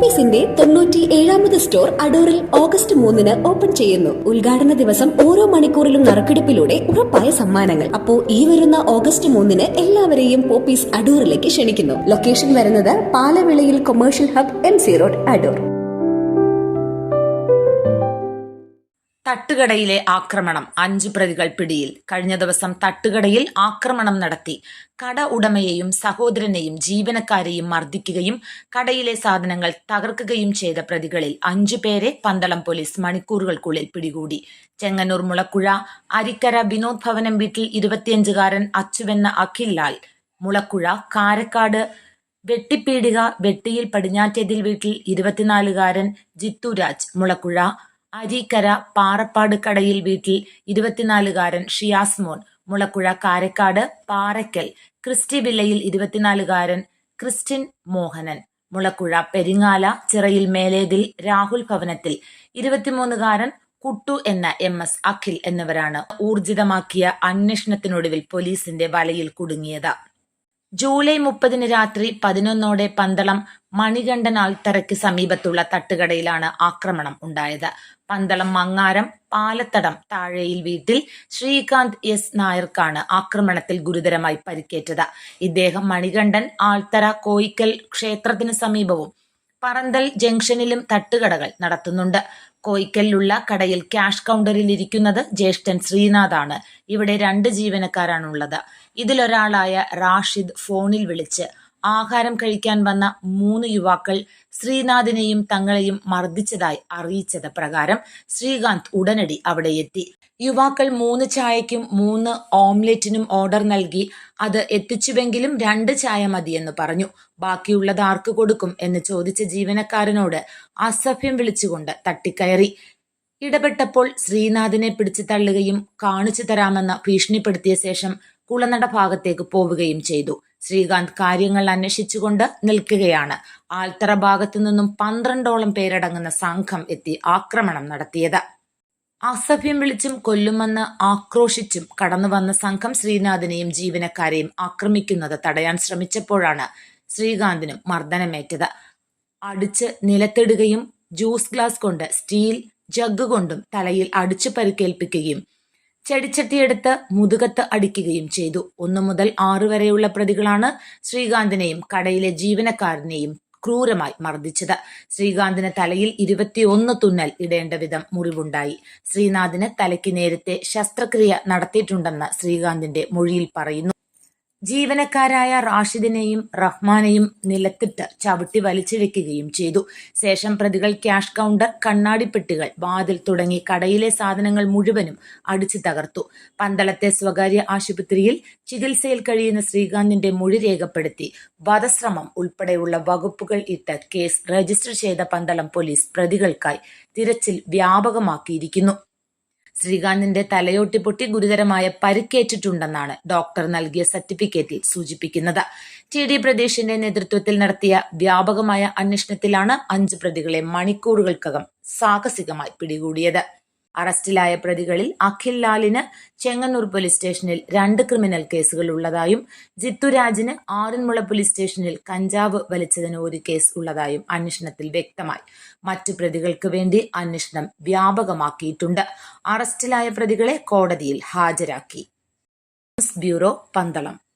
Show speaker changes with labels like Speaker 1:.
Speaker 1: പോപ്പീസിന്റെ തൊണ്ണൂറ്റി ഏഴാമത് സ്റ്റോർ അടൂറിൽ ഓഗസ്റ്റ് മൂന്നിന് ഓപ്പൺ ചെയ്യുന്നു. ഉദ്ഘാടന ദിവസം ഓരോ മണിക്കൂറിലും നറുക്കെടുപ്പിലൂടെ ഉറപ്പായ സമ്മാനങ്ങൾ. അപ്പോ ഈ വരുന്ന ഓഗസ്റ്റ് മൂന്നിന് എല്ലാവരെയും പോപ്പീസ് അടൂറിലേക്ക് ക്ഷണിക്കുന്നു. ലൊക്കേഷൻ വരുന്നത് പാലവിളയിൽ commercial hub M C road Adoor.
Speaker 2: തട്ടുകടയിലെ ആക്രമണം അഞ്ചു പ്രതികൾ പിടിയിൽ. കഴിഞ്ഞ ദിവസം തട്ടുകടയിൽ ആക്രമണം നടത്തി. കട ഉടമയെയും സഹോദരനെയും ജീവനക്കാരെയും മർദ്ദിക്കുകയും കടയിലെ സാധനങ്ങൾ തകർക്കുകയും ചെയ്ത പ്രതികളിൽ അഞ്ചു പേരെ പന്തളം പോലീസ് മണിക്കൂറുകൾക്കുള്ളിൽ പിടികൂടി. ചെങ്ങന്നൂർ മുളക്കുഴ അരിക്കര വിനോദ് ഭവനം വീട്ടിൽ ഇരുപത്തിയഞ്ചുകാരൻ അച്ചുവെന്ന അഖിൽ ലാൽ. മുളക്കുഴ കാരക്കാട് വെട്ടിപ്പീടിക വെട്ടിയിൽ പടിഞ്ഞാറ്റേതിൽ വീട്ടിൽ ഇരുപത്തിനാലുകാരൻ ജിത്തുരാജ് മുളക്കുഴ അരീക്കര പാറപ്പാട് കടയിൽ വീട്ടിൽ ഇരുപത്തിനാലുകാരൻ ഷിയാസ് മോൻ മുളക്കുഴ കാരക്കാട് പാറയ്ക്കൽ ക്രിസ്റ്റി വില്ലയിൽ ഇരുപത്തിനാലുകാരൻ ക്രിസ്റ്റിൻ മോഹനൻ മുളക്കുഴ പെരിങ്ങാല ചിറയിൽ മേലേതിൽ രാഹുൽ ഭവനത്തിൽ ഇരുപത്തിമൂന്നുകാരൻ കുട്ടു എന്ന എം എസ് അഖിൽ എന്നിവരാണ് ഊർജിതമാക്കിയ അന്വേഷണത്തിനൊടുവിൽ പോലീസിന്റെ വലയിൽ കുടുങ്ങിയത്. ജൂലൈ മുപ്പതിന് രാത്രി പതിനൊന്നോടെ പന്തളം മണികണ്ഠൻ ആൽത്തറയ്ക്ക് സമീപത്തുള്ള തട്ടുകടയിലാണ് ആക്രമണം ഉണ്ടായത്. പന്തളം മങ്ങാരം പാലത്തടം താഴെയിൽ വീട്ടിൽ ശ്രീകാന്ത് എസ് നായർക്കാണ് ആക്രമണത്തിൽ ഗുരുതരമായി പരിക്കേറ്റത്. ഇദ്ദേഹം മണികണ്ഠൻ ആൾത്തറ കോയിക്കൽ ക്ഷേത്രത്തിന് സമീപവും പറന്തൽ ജംഗ്ഷനിലും തട്ടുകടകൾ നടത്തുന്നുണ്ട്. കോയിക്കലിലുള്ള കടയിൽ ക്യാഷ് കൗണ്ടറിൽ ഇരിക്കുന്നത് ജ്യേഷ്ഠൻ ശ്രീനാഥാണ്. ഇവിടെ രണ്ട് ജീവനക്കാരാണുള്ളത്. ഇതിലൊരാളായ റാഷിദ് ഫോണിൽ വിളിച്ച് ആഹാരം കഴിക്കാൻ വന്ന മൂന്ന് യുവാക്കൾ ശ്രീനാഥിനെയും തങ്ങളെയും മർദ്ദിച്ചതായി അറിയിച്ചത് പ്രകാരം ശ്രീകാന്ത് ഉടനടി അവിടെ എത്തി. യുവാക്കൾ മൂന്ന് ചായയ്ക്കും മൂന്ന് ഓംലെറ്റിനും ഓർഡർ നൽകി അത് എത്തിച്ചുവെങ്കിലും രണ്ട് ചായ മതിയെന്ന് പറഞ്ഞു. ബാക്കിയുള്ളത് ആർക്ക് കൊടുക്കും എന്ന് ചോദിച്ച ജീവനക്കാരനോട് അസഭ്യം വിളിച്ചുകൊണ്ട് തട്ടിക്കയറി. ഇടപെട്ടപ്പോൾ ശ്രീനാഥിനെ പിടിച്ചു തള്ളുകയും കാണിച്ചു തരാമെന്ന് ഭീഷണിപ്പെടുത്തിയ ശേഷം കുളനട ഭാഗത്തേക്ക് പോവുകയും ചെയ്തു. ശ്രീകാന്ത് കാര്യങ്ങൾ അന്വേഷിച്ചുകൊണ്ട് നിൽക്കുകയാണ്. ആൽത്തറ ഭാഗത്തു നിന്നും പന്ത്രണ്ടോളം പേരടങ്ങുന്ന സംഘം എത്തി ആക്രമണം നടത്തിയത്. അസഭ്യം വിളിച്ചും കൊല്ലുമെന്ന് ആക്രോശിച്ചും കടന്നു വന്ന സംഘം ശ്രീനാഥിനെയും ജീവനക്കാരെയും ആക്രമിക്കുന്നത് തടയാൻ ശ്രമിച്ചപ്പോഴാണ് ശ്രീകാന്തിനും മർദ്ദനമേറ്റത്. അടിച്ച് നിലത്തിടുകയും ജ്യൂസ് ഗ്ലാസ് കൊണ്ട് സ്റ്റീൽ ജഗ് കൊണ്ടും തലയിൽ അടിച്ചു പരിക്കേൽപ്പിക്കുകയും ചെടിച്ചട്ടിയെടുത്ത് മുതുകത്ത് അടിക്കുകയും ചെയ്തു. ഒന്നു മുതൽ ആറു വരെയുള്ള പ്രതികളാണ് ശ്രീകാന്തിനെയും കടയിലെ ജീവനക്കാരനെയും ക്രൂരമായി മർദ്ദിച്ചത്. ശ്രീകാന്തിന് തലയിൽ ഇരുപത്തിയൊന്ന് തുന്നൽ ഇടേണ്ട വിധം മുറിവുണ്ടായി. ശ്രീനാഥിന് തലയ്ക്ക് നേരത്തെ ശസ്ത്രക്രിയ നടത്തിയിട്ടുണ്ടെന്ന് ശ്രീകാന്തിന്റെ മൊഴിയിൽ പറയുന്നു. ജീവനക്കാരായ റാഷിദിനെയും റഹ്മാനെയും നിലത്തിട്ട് ചവിട്ടി വലിച്ചിഴയ്ക്കുകയും ചെയ്തു. ശേഷം പ്രതികൾ ക്യാഷ് കൗണ്ടർ കണ്ണാടിപ്പെട്ടികൾ വാതിൽ തുടങ്ങി കടയിലെ സാധനങ്ങൾ മുഴുവനും അടിച്ചു തകർത്തു. പന്തളത്തെ സ്വകാര്യ ആശുപത്രിയിൽ ചികിത്സയിൽ കഴിയുന്ന ശ്രീകാന്തിന്റെ മൊഴി രേഖപ്പെടുത്തി. വധശ്രമം ഉൾപ്പെടെയുള്ള വകുപ്പുകൾ ഇട്ട് കേസ് രജിസ്റ്റർ ചെയ്ത പന്തളം പോലീസ് പ്രതികൾക്കായി തിരച്ചിൽ വ്യാപകമാക്കിയിരിക്കുന്നു. ശ്രീകാന്തിന്റെ തലയോട്ടി പൊട്ടി ഗുരുതരമായ പരിക്കേറ്റിട്ടുണ്ടെന്നാണ് ഡോക്ടർ നൽകിയ സർട്ടിഫിക്കറ്റിൽ സൂചിപ്പിക്കുന്നത്. ടി ഡി പ്രദേശിന്റെ നേതൃത്വത്തിൽ നടത്തിയ വ്യാപകമായ അന്വേഷണത്തിലാണ് അഞ്ച് പ്രതികളെ മണിക്കൂറുകൾക്കകം സാഹസികമായി പിടികൂടിയത്. അറസ്റ്റിലായ പ്രതികളിൽ അഖിൽ ലാലിന് ചെങ്ങന്നൂർ പോലീസ് സ്റ്റേഷനിൽ രണ്ട് ക്രിമിനൽ കേസുകൾ ഉള്ളതായും ജിത്തുരാജിന് ആറന്മുള പോലീസ് സ്റ്റേഷനിൽ കഞ്ചാവ് വലിച്ചതിന് ഒരു കേസ് ഉള്ളതായും അന്വേഷണത്തിൽ വ്യക്തമായി. മറ്റു പ്രതികൾക്ക് വേണ്ടി അന്വേഷണം വ്യാപകമാക്കിയിട്ടുണ്ട്. അറസ്റ്റിലായ പ്രതികളെ കോടതിയിൽ ഹാജരാക്കി. ബ്യൂറോ പന്തളം.